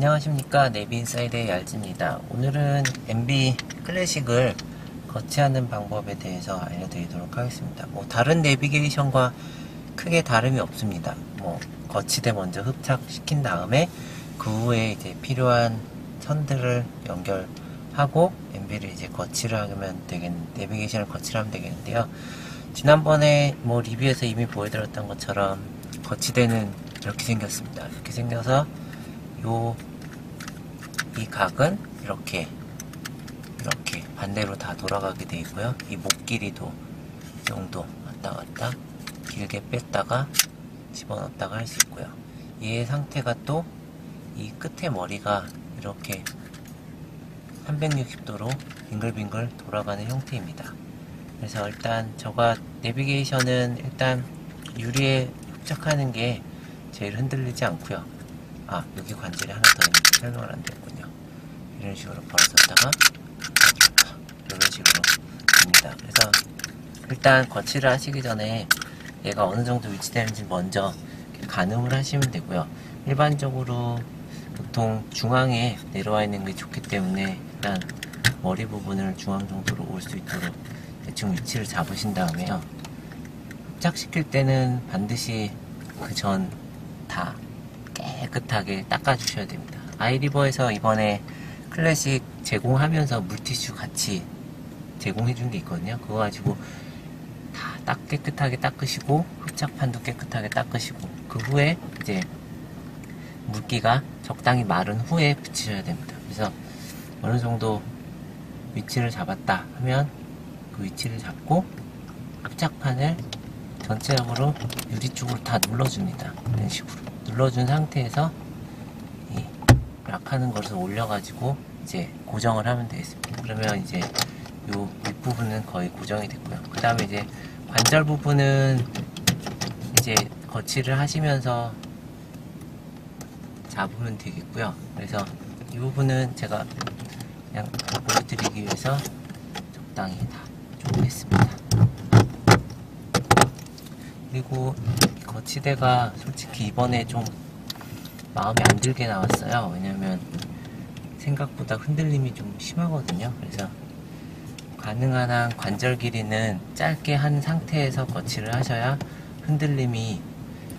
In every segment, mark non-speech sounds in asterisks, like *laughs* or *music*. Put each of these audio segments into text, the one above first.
안녕하십니까. 네비인사이드의 얄지입니다. 오늘은 MB 클래식을 거치하는 방법에 대해서 알려드리도록 하겠습니다. 뭐 다른 내비게이션과 크게 다름이 없습니다. 뭐 거치대 먼저 흡착시킨 다음에 그 후에 이제 필요한 선들을 연결하고 MB를 이제 거치를 하면 되겠 내비게이션을 거치를 하면 되겠는데요. 지난번에 뭐 리뷰에서 이미 보여드렸던 것처럼 거치대는 이렇게 생겼습니다. 이렇게 생겨서 요, 이 각은 이렇게, 이렇게 반대로 다 돌아가게 되어 있고요. 이 목 길이도 이 정도 왔다 갔다 길게 뺐다가 집어넣었다가 할 수 있고요. 얘의 상태가 또 이 끝에 머리가 이렇게 360도로 빙글빙글 돌아가는 형태입니다. 그래서 일단 저가 내비게이션은 일단 유리에 흡착하는 게 제일 흔들리지 않고요. 아 여기 관절이 하나 더 있는데 설명을 안 됐군요 이런 식으로 벌어졌다가 이런 식으로 됩니다. 그래서 일단 거치를 하시기 전에 얘가 어느 정도 위치되는지 먼저 가늠을 하시면 되고요. 일반적으로 보통 중앙에 내려와 있는 게 좋기 때문에 일단 머리 부분을 중앙 정도로 올 수 있도록 대충 위치를 잡으신 다음에 흡착시킬 때는 반드시 그 전 다 깨끗하게 닦아주셔야 됩니다. 아이리버에서 이번에 클래식 제공하면서 물티슈 같이 제공해 준 게 있거든요. 그거 가지고 다 딱 깨끗하게 닦으시고 흡착판도 깨끗하게 닦으시고 그 후에 이제 물기가 적당히 마른 후에 붙이셔야 됩니다. 그래서 어느 정도 위치를 잡았다 하면 그 위치를 잡고 흡착판을 전체적으로 유리 쪽으로 다 눌러줍니다. 이런 식으로. 눌러준 상태에서 이 락하는 것을 올려가지고 이제 고정을 하면 되겠습니다. 그러면 이제 요 윗부분은 거의 고정이 됐고요. 그 다음에 이제 관절 부분은 이제 거치를 하시면서 잡으면 되겠고요. 그래서 이 부분은 제가 그냥 보여드리기 위해서 적당히 다 조금했습니다. 그리고 거치대가 솔직히 이번에 좀 마음에 안 들게 나왔어요. 왜냐면 생각보다 흔들림이 좀 심하거든요. 그래서 가능한 한 관절 길이는 짧게 한 상태에서 거치를 하셔야 흔들림이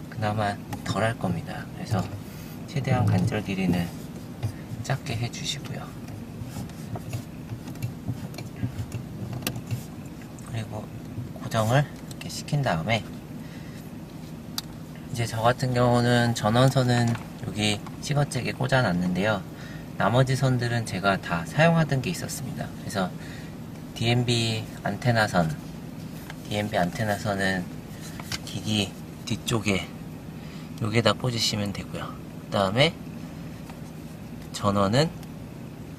그나마 덜 할 겁니다. 그래서 최대한 관절 길이는 짧게 해주시고요. 그리고 고정을 이렇게 시킨 다음에 이제 저 같은 경우는 전원선은 여기 시거잭에 꽂아놨는데요. 나머지 선들은 제가 다 사용하던 게 있었습니다. 그래서 DMB 안테나선, DMB 안테나선은 기기 뒤쪽에 여기에다 꽂으시면 되고요. 그 다음에 전원은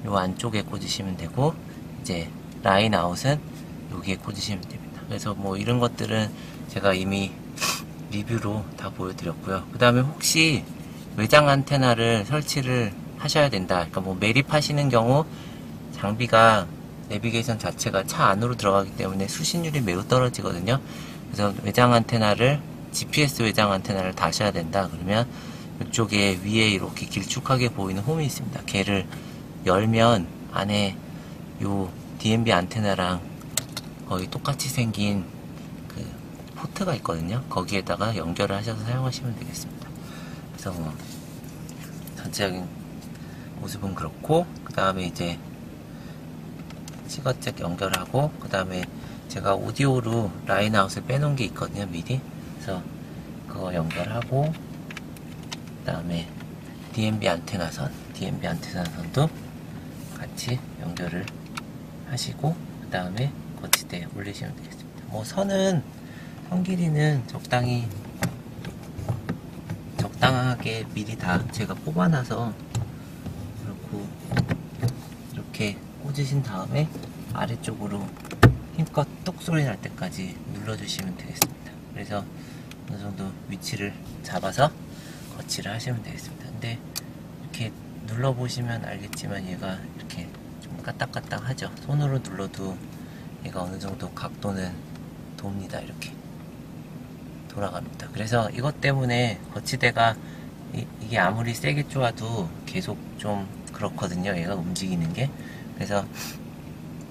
요 안쪽에 꽂으시면 되고 이제 라인 아웃은 여기에 꽂으시면 됩니다. 그래서 뭐 이런 것들은 제가 이미 리뷰로 다 보여드렸고요. 그 다음에 혹시 외장 안테나를 설치를 하셔야 된다. 그러니까 뭐 매립하시는 경우 장비가 내비게이션 자체가 차 안으로 들어가기 때문에 수신율이 매우 떨어지거든요. 그래서 외장 안테나를 GPS 외장 안테나를 다셔야 된다. 그러면 이쪽에 위에 이렇게 길쭉하게 보이는 홈이 있습니다. 걔를 열면 안에 요 DMB 안테나랑 거의 똑같이 생긴 포트가 있거든요. 거기에다가 연결을 하셔서 사용하시면 되겠습니다. 그래서 뭐 전체적인 모습은 그렇고 그 다음에 이제 시거잭 연결하고 그 다음에 제가 오디오로 라인아웃을 빼놓은 게 있거든요 미리. 그래서 그거 연결하고 그 다음에 DMB 안테나선 DMB 안테나선도 같이 연결을 하시고 그 다음에 거치대에 올리시면 되겠습니다. 뭐 선은 선 길이는 적당히 적당하게 미리 다 제가 뽑아놔서 이렇게 꽂으신 다음에 아래쪽으로 힘껏 똑 소리 날 때까지 눌러주시면 되겠습니다. 그래서 어느 정도 위치를 잡아서 거치를 하시면 되겠습니다. 근데 이렇게 눌러보시면 알겠지만 얘가 이렇게 좀 까딱까딱 하죠. 손으로 눌러도 얘가 어느 정도 각도는 돕니다. 이렇게. 돌아갑니다. 그래서 이것 때문에 거치대가 이, 이게 아무리 세게 쪼아도 계속 좀 그렇거든요. 얘가 움직이는 게. 그래서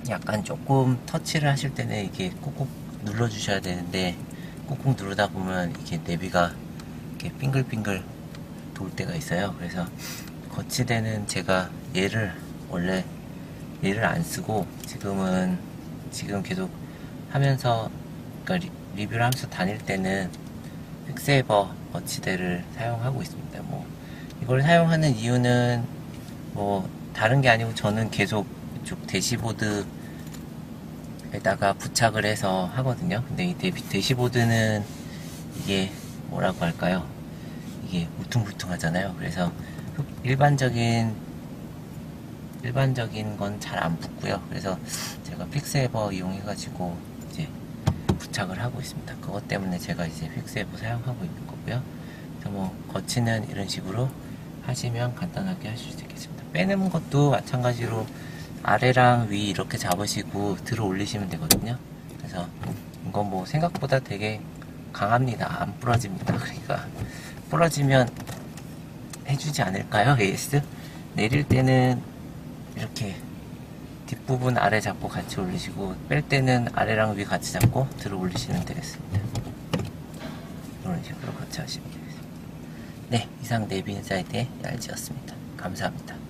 약간 조금 터치를 하실 때는 이게 꾹꾹 눌러 주셔야 되는데 꾹꾹 누르다 보면 이게 내비가 이렇게 빙글빙글 돌 때가 있어요. 그래서 거치대는 제가 얘를 원래 얘를 안 쓰고 지금은 지금 계속 하면서 그러니까 리, 뷰를 하면서 다닐 때는 픽세이버 거치대를 사용하고 있습니다. 뭐 이걸 사용하는 이유는 뭐 다른 게 아니고 저는 계속 이쪽 대시보드에다가 부착을 해서 하거든요. 근데 이 대- 대시보드는 이게 뭐라고 할까요? 이게 울퉁불퉁하잖아요. 그래서 흡- 일반적인 일반적인 건 잘 안 붙고요. 그래서 제가 픽스에버 이용해가지고 이제 부착을 하고 있습니다. 그것 때문에 제가 이제 픽스에버 사용하고 있는 거고요. 그래서 뭐 거치는 이런 식으로 하시면 간단하게 하실 수 있겠습니다. 빼는 것도 마찬가지로 아래랑 위 이렇게 잡으시고 들어 올리시면 되거든요. 그래서 이건 뭐 생각보다 되게 강합니다. 안 부러집니다. *laughs* 그러니까 부러지면 해주지 않을까요? AS? 내릴 때는 이렇게 뒷부분 아래 잡고 같이 올리시고 뺄 때는 아래랑 위 같이 잡고 들어 올리시면 되겠습니다. 이런 식으로 같이 하시면 되겠습니다. 네, 이상 네비 인사이드의 얄지였습니다. 감사합니다.